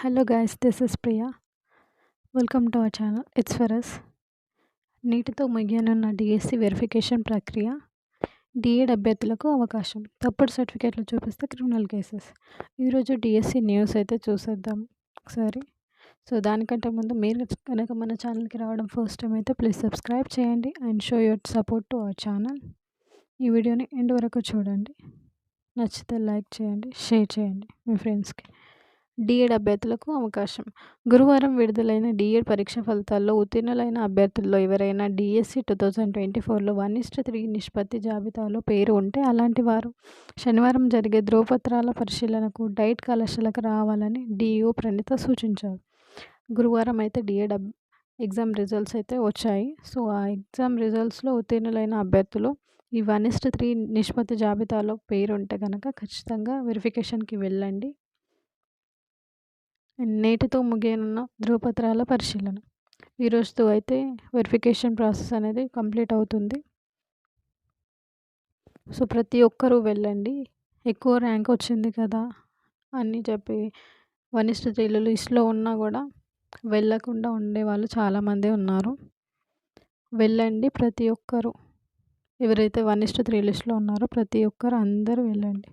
Hello guys this is Priya welcome to our channel it's for us నీటితో ముగియనున్న DSC verification ప్రక్రియ DEd అభ్యర్థులకు అవకాశం. తప్పుడు సర్టిఫికేట్లు చూపిస్తే క్రిమినల్ కేసెస్ ఈరోజు డిఎస్సి న్యూస్ అయితే చూసేద్దాం ఒకసారి. సో దానికంటే ముందు మీరు కనుక మన ఛానల్కి రావడం ఫస్ట్ టైం అయితే ప్లీజ్ సబ్స్క్రైబ్ చేయండి and show your support to our channel ఈ వీడియోని ఎండ్ వరకు చూడండి. నచ్చితే లైక్ చేయండి షేర్ చేయండి మీ ఫ్రెండ్స్కి డిఎడ్ అభ్యర్థులకు అవకాశం. గురువారం విడుదలైన డిఎడ్ పరీక్ష ఫలితాల్లో ఉత్తీర్ణులైన అభ్యర్థుల్లో ఎవరైనా డిఎస్సి టూ థౌజండ్ ట్వంటీ ఫోర్లో వన్ ఇస్ట్ త్రీ నిష్పత్తి జాబితాలో పేరు ఉంటే అలాంటి వారు. శనివారం జరిగే ధ్రువపత్రాల పరిశీలనకు డైట్ కళాశాలకు రావాలని డిఈఓ ప్రణీత సూచించారు. గురువారం అయితే డిఎడ్ అబ్ ఎగ్జామ్ రిజల్ట్స్ అయితే వచ్చాయి. సో ఆ ఎగ్జామ్ రిజల్ట్స్లో ఉత్తీర్ణులైన అభ్యర్థులు ఈ వన్ ఇస్ట్ త్రీ నిష్పత్తి జాబితాలో పేరు ఉంటే కనుక ఖచ్చితంగా వెరిఫికేషన్కి వెళ్ళండి. నేటితో ముగియనున్న ధృవపత్రాల పరిశీలన. ఈరోజుతో అయితే వెరిఫికేషన్ ప్రాసెస్ అనేది కంప్లీట్ అవుతుంది. సో ప్రతి ఒక్కరూ వెళ్ళండి. ఎక్కువ ర్యాంక్ వచ్చింది కదా అని చెప్పి వన్ ఇస్ట్ త్రీలు లిస్ట్లో ఉన్నా కూడా వెళ్ళకుండా ఉండే వాళ్ళు చాలామంది ఉన్నారు. వెళ్ళండి ప్రతి ఒక్కరు. ఎవరైతే వన్ త్రీ లిస్ట్లో ఉన్నారో ప్రతి ఒక్కరు అందరూ వెళ్ళండి.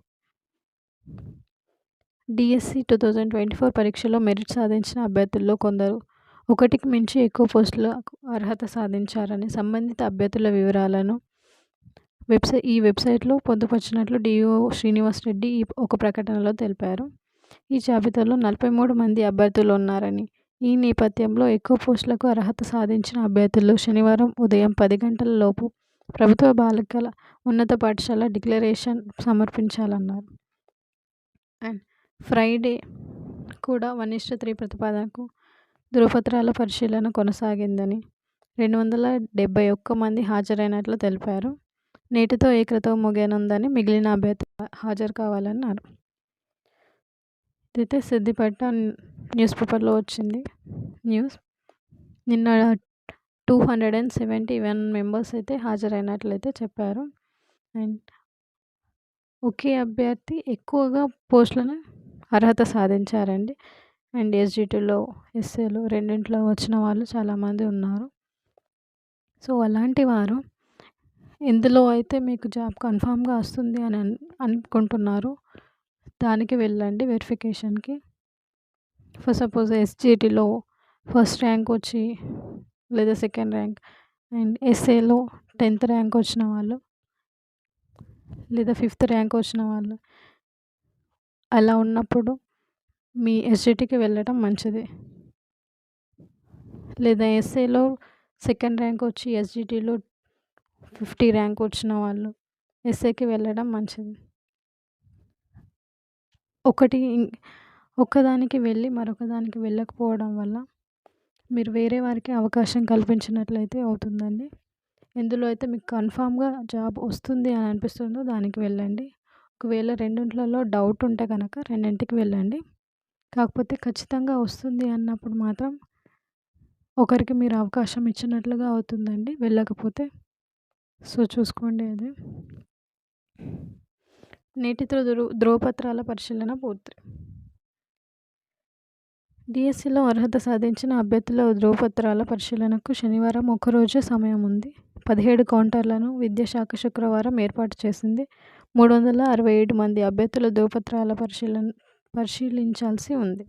DSC two thousand twenty four పరీక్షలో మెరిట్ సాధించిన అభ్యర్థుల్లో కొందరు ఒకటికి మించి ఎక్కువ పోస్టులకు అర్హత సాధించారని సంబంధిత అభ్యర్థుల వివరాలను వెబ్సైట్ ఈ వెబ్సైట్లో పొందుపరిచినట్లు డిఓ శ్రీనివాస్ రెడ్డి ఈ ఒక ప్రకటనలో తెలిపారు. ఈ జాబితాలో నలభై మూడు మంది అభ్యర్థులు ఉన్నారని ఈ నేపథ్యంలో ఎక్కువ పోస్టులకు అర్హత సాధించిన అభ్యర్థులు శనివారం ఉదయం పది గంటల లోపు ప్రభుత్వ బాలికల ఉన్నత పాఠశాల డిక్లరేషన్ సమర్పించాలన్నారు. అండ్ ఫ్రైడే కూడా వన్ ఇష్ట త్రీ ప్రతిపాదనకు ధృవపత్రాల పరిశీలన కొనసాగిందని రెండు వందల డెబ్బై ఒక్క మంది హాజరైనట్లు తెలిపారు. నేటితో ఏకృతో ముగియనుందని మిగిలిన అభ్యర్థులు హాజరు కావాలన్నారు. అయితే సిద్దిపేట న్యూస్ పేపర్లో వచ్చింది. న్యూస్ నిన్న two hundred and seventy one members అయితే హాజరైనట్లయితే చెప్పారు. అండ్ ఒకే అభ్యర్థి ఎక్కువగా పోస్టులను అర్హత సాధించారండి. అండ్ ఎస్జిటిలో ఎస్ఏలో రెండింటిలో వచ్చిన వాళ్ళు చాలామంది ఉన్నారు. సో అలాంటి వారు ఇందులో అయితే మీకు జాబ్ కన్ఫామ్గా వస్తుంది అని అనుకుంటున్నారు దానికి వెళ్ళండి వెరిఫికేషన్కి. ఫర్ సపోజ్ ఎస్జిటిలో ఫస్ట్ ర్యాంక్ వచ్చి లేదా సెకండ్ ర్యాంక్ అండ్ ఎస్ఏలో టెన్త్ ర్యాంక్ వచ్చిన వాళ్ళు లేదా ఫిఫ్త్ ర్యాంక్ వచ్చిన వాళ్ళు అలా ఉన్నప్పుడు మీ ఎస్జిటికి వెళ్ళడం మంచిది. లేదా ఎస్ఏలో సెకండ్ ర్యాంక్ వచ్చి ఎస్జిటిలో ఫిఫ్టీ ర్యాంక్ వచ్చిన వాళ్ళు ఎస్ఏకి వెళ్ళడం మంచిది. ఒకటి ఒక్కదానికి వెళ్ళి మరొకదానికి వెళ్ళకపోవడం వల్ల మీరు వేరే వారికి అవకాశం కల్పించినట్లయితే అవుతుందండి. ఎందులో అయితే మీకు కన్ఫామ్గా జాబ్ వస్తుంది అని అనిపిస్తుందో దానికి వెళ్ళండి. ఒకవేళ రెండింటిలో డౌట్ ఉంటే కనుక రెండింటికి వెళ్ళండి. కాకపోతే ఖచ్చితంగా వస్తుంది అన్నప్పుడు మాత్రం ఒకరికి మీరు అవకాశం ఇచ్చినట్లుగా అవుతుందండి. వెళ్ళకపోతే సో చూసుకోండి అది. నేటితో ధృ ధ్రువపత్రాల పరిశీలన పూర్తి. డిఎస్సిలో అర్హత సాధించిన అభ్యర్థుల ధ్రువపత్రాల పరిశీలనకు శనివారం ఒకరోజు సమయం ఉంది. పదిహేడు కౌంటర్లను విద్యాశాఖ శుక్రవారం ఏర్పాటు చేసింది. మూడు వందల అరవై ఏడు మంది అభ్యర్థుల ధృవపత్రాల పరిశీలన పరిశీలించాల్సి ఉంది.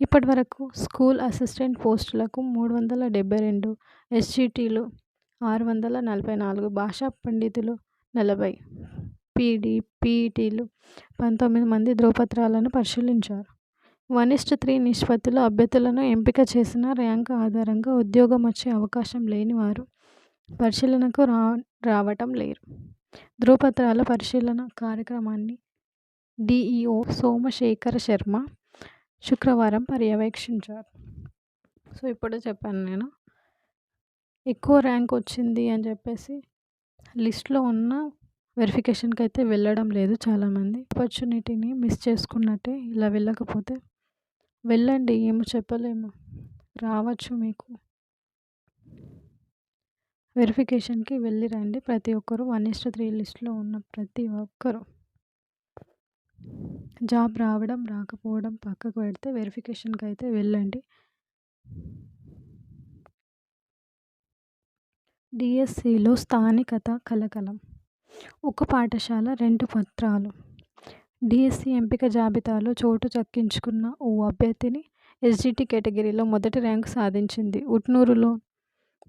ఇప్పటి వరకు స్కూల్ అసిస్టెంట్ పోస్టులకు మూడు వందల డెబ్బై రెండు ఎస్జిటీలు ఆరు వందల నలభై నాలుగు భాషా పండితులు నలభై పీడీ పీఈటీలు పంతొమ్మిది మంది ధృవపత్రాలను పరిశీలించారు. వన్ ఇస్ట్ త్రీ నిష్పత్తిలో అభ్యర్థులను ఎంపిక చేసిన ర్యాంకు ఆధారంగా ఉద్యోగం వచ్చే అవకాశం లేని వారు పరిశీలనకు రా రావటం లేరు ధ్రువపత్రాల పరిశీలన కార్యక్రమాన్ని డిఈఓ సోమశేఖర శర్మ శుక్రవారం పర్యవేక్షించారు. సో ఇప్పుడు చెప్పాను నేను. ఎక్కువ ర్యాంక్ వచ్చింది అని చెప్పేసి లిస్ట్లో ఉన్న వెరిఫికేషన్కి అయితే వెళ్ళడం లేదు చాలామంది. ఆపర్చునిటీని మిస్ చేసుకున్నట్టే ఇలా వెళ్ళకపోతే వెళ్ళండి ఏమో చెప్పలేము. రావచ్చు మీకు. వెరిఫికేషన్కి వెళ్ళిరండి ప్రతి ఒక్కరు వన్ ఇస్ట్ త్రీ లిస్ట్లో ఉన్న ప్రతి ఒక్కరు జాబ్ రావడం రాకపోవడం పక్కకు పెడితే వెరిఫికేషన్కి అయితే వెళ్ళండి. డిఎస్సిలో స్థానికత కలకలం. ఒక పాఠశాల రెండు పత్రాలు. డిఎస్సి ఎంపిక జాబితాలో చోటు చక్కించుకున్న ఓ అభ్యర్థిని ఎస్జిటి కేటగిరీలో మొదటి ర్యాంకు సాధించింది. ఉట్నూరులో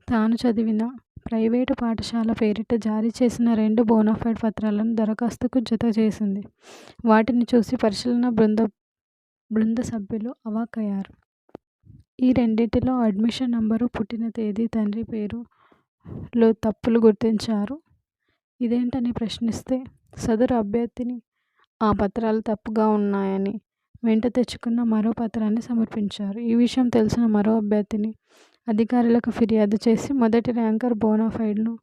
తాను చదివిన ప్రైవేటు పాఠశాల పేరిట జారీ చేసిన రెండు బోనాఫైడ్ పత్రాలను దరఖాస్తుకు జత చేసింది. వాటిని చూసి పరిశీలన బృంద బృంద సభ్యులు అవాక్కయ్యారు. ఈ రెండింటిలో అడ్మిషన్ నంబరు పుట్టిన తేదీ తండ్రి పేరులో తప్పులు గుర్తించారు. ఇదేంటని ప్రశ్నిస్తే సదరు అభ్యర్థిని ఆ పత్రాలు తప్పుగా ఉన్నాయని వెంట తెచ్చుకున్న మరో పత్రాన్ని సమర్పించారు. ఈ విషయం తెలిసిన మరో అభ్యర్థిని అధికారులకు ఫిర్యాదు చేసి మొదటి ర్యాంకర్ బోనాఫైడ్ను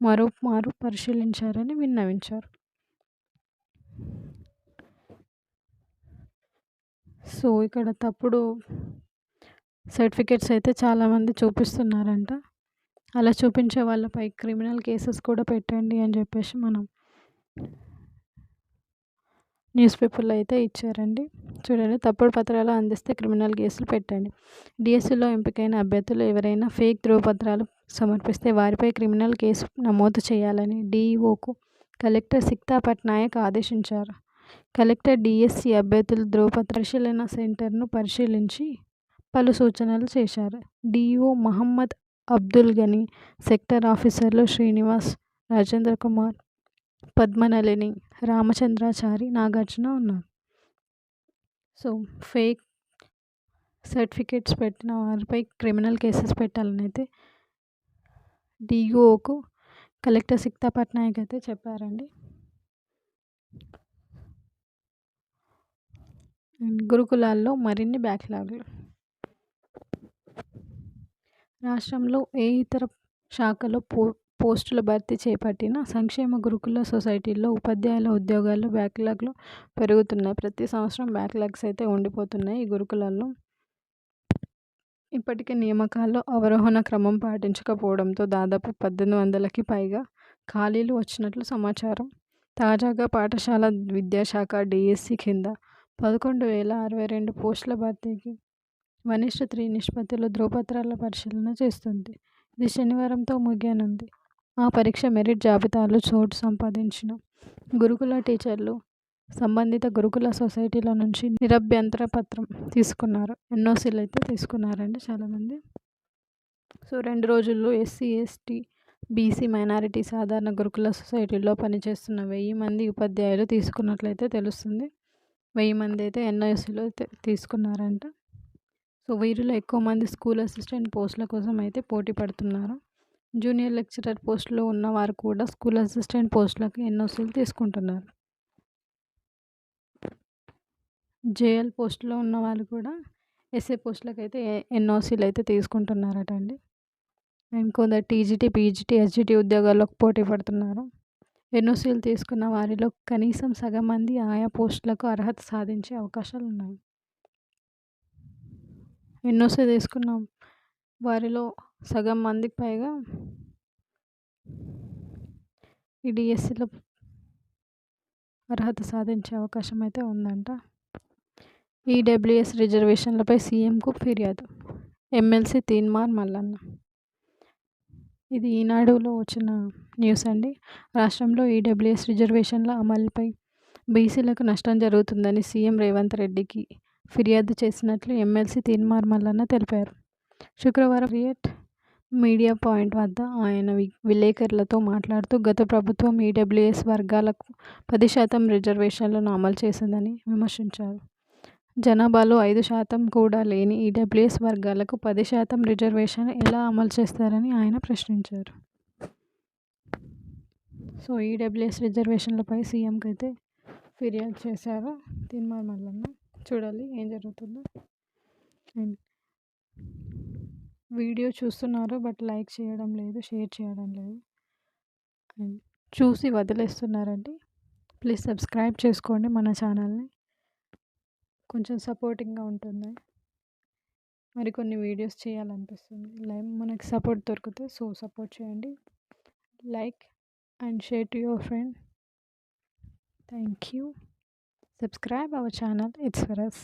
మరోమారు పరిశీలించారని విన్నవించారు. సో ఇక్కడ తప్పుడు సర్టిఫికెట్స్ అయితే చాలామంది చూపిస్తున్నారంట. అలా చూపించే వాళ్ళపై క్రిమినల్ కేసెస్ కూడా పెట్టండి అని చెప్పేసి మనం న్యూస్ పేపర్లో అయితే ఇచ్చారండి. చూడండి తప్పుడు పత్రాలు అందిస్తే క్రిమినల్ కేసులు పెట్టండి. డిఎస్సిలో ఎంపికైన అభ్యర్థులు ఎవరైనా ఫేక్ ధృవపత్రాలు సమర్పిస్తే వారిపై క్రిమినల్ కేసు నమోదు చేయాలని డిఈఓకు కలెక్టర్ సిక్తా పట్నాయక్ ఆదేశించారు. కలెక్టర్ డిఎస్సి అభ్యర్థుల ధృవపత్ర పరిశీలన సెంటర్ను పరిశీలించి పలు సూచనలు చేశారు. డిఈఓ మహమ్మద్ అబ్దుల్ గని సెక్టర్ ఆఫీసర్లు శ్రీనివాస్ రాజేంద్ర కుమార్ పద్మనళిని రామచంద్రాచారి నాగార్జున ఉన్నారు. సో ఫేక్ సర్టిఫికేట్స్ పెట్టిన వారిపై క్రిమినల్ కేసెస్ పెట్టాలని అయితే డిఓకు కలెక్టర్ సిక్తా పట్నాయక్ అయితే చెప్పారండి. గురుకులాల్లో మరిన్ని బ్యాక్లాగ్లు. రాష్ట్రంలో ఏ ఇతర శాఖలో పో పోస్టుల భర్తీ చేపట్టిన సంక్షేమ గురుకుల సొసైటీల్లో ఉపాధ్యాయుల ఉద్యోగాలు బ్యాక్లాగ్లు పెరుగుతున్నాయి. ప్రతి సంవత్సరం బ్యాక్లాగ్స్ అయితే ఉండిపోతున్నాయి. ఈ గురుకులాల్లో ఇప్పటికే నియామకాల్లో అవరోహణ క్రమం పాటించకపోవడంతో దాదాపు పద్దెనిమిది వందలకి పైగా ఖాళీలు వచ్చినట్లు సమాచారం. తాజాగా పాఠశాల విద్యాశాఖ డిఎస్సి కింద పదకొండు వేల అరవై రెండు పోస్టుల భర్తీకి వనిష్ట త్రీ నిష్పత్తిలో ధృవపత్రాల పరిశీలన చేస్తుంది. ఇది శనివారంతో ముగియనుంది. ఆ పరీక్ష మెరిట్ జాబితాలో చోటు సంపాదించిన గురుకుల టీచర్లు సంబంధిత గురుకుల సొసైటీల నుంచి నిరభ్యంతర పత్రం తీసుకున్నారు. ఎన్ఓసీలు అయితే తీసుకున్నారండి చాలామంది. సో రెండు రోజుల్లో ఎస్సీ ఎస్టీ బీసీ మైనారిటీ సాధారణ గురుకుల సొసైటీలో పనిచేస్తున్న వెయ్యి మంది ఉపాధ్యాయులు తీసుకున్నట్లయితే తెలుస్తుంది. వెయ్యి మంది అయితే ఎన్ఓసీలో తీసుకున్నారంట. సో వీరిలో ఎక్కువ మంది స్కూల్ అసిస్టెంట్ పోస్టుల కోసం అయితే పోటీ పడుతున్నారు. జూనియర్ లెక్చరర్ పోస్టులో ఉన్నవారు కూడా స్కూల్ అసిస్టెంట్ పోస్టులకు ఎన్ఓసీలు తీసుకుంటున్నారు. జేఎల్ పోస్టులో ఉన్నవారు కూడా ఎస్ఏ పోస్టులకు అయితే ఎన్ఓసీలు అయితే తీసుకుంటున్నారట అండి. అండ్ కొందరు టీజీటీ పీజీటీ ఎస్జిటి ఉద్యోగాల్లోకి పోటీ పడుతున్నారు. ఎన్ఓసీలు తీసుకున్న వారిలో కనీసం సగం మంది ఆయా పోస్టులకు అర్హత సాధించే అవకాశాలు ఉన్నాయి. ఎన్ఓసీ తీసుకున్న వారిలో సగం మందికి పైగా ఈ డిఎస్సిలో అర్హత సాధించే అవకాశం అయితే ఉందంట. ఈడబ్ల్యూఎస్ రిజర్వేషన్లపై సీఎంకు ఫిర్యాదు. ఎమ్మెల్సీ తీన్మార్ మల్లన్న. ఇది ఈనాడులో వచ్చిన న్యూస్ అండి. రాష్ట్రంలో ఈడబ్ల్యూఎస్ రిజర్వేషన్ల అమలుపై బీసీలకు నష్టం జరుగుతుందని సీఎం రేవంత్ రెడ్డికి ఫిర్యాదు చేసినట్లు ఎమ్మెల్సీ తీన్మార్ మల్లన్న తెలిపారు. శుక్రవారం క్రియేట్ మీడియా పాయింట్ వద్ద ఆయన విలేకరులతో మాట్లాడుతూ గత ప్రభుత్వం ఈడబ్ల్యూఎస్ వర్గాలకు పది శాతం రిజర్వేషన్లను అమలు చేసిందని విమర్శించారు. జనాభాలో ఐదు శాతం కూడా లేని ఈడబ్ల్యూఎస్ వర్గాలకు పది శాతం రిజర్వేషన్ ఎలా అమలు చేస్తారని ఆయన ప్రశ్నించారు. సో ఈడబ్ల్యూఎస్ రిజర్వేషన్లపై సీఎంకి అయితే ఫిర్యాదు చేశారు. తీన్మార్ మల్లన్న చూడాలి ఏం జరుగుతుందో. అండ్ వీడియో చూస్తున్నారు బట్ లైక్ చేయడం లేదు షేర్ చేయడం లేదు. అండ్ చూసి వదిలేస్తున్నారండి. ప్లీజ్ సబ్స్క్రైబ్ చేసుకోండి మన ఛానల్ని. కొంచెం సపోర్టింగ్గా ఉంటుంది. మరికొన్ని వీడియోస్ చేయాలనిపిస్తుంది. లైక్ మనకి సపోర్ట్ దొరికితే సో సపోర్ట్ చేయండి. Like and share to your friend. Thank you. Subscribe our channel. It's for us.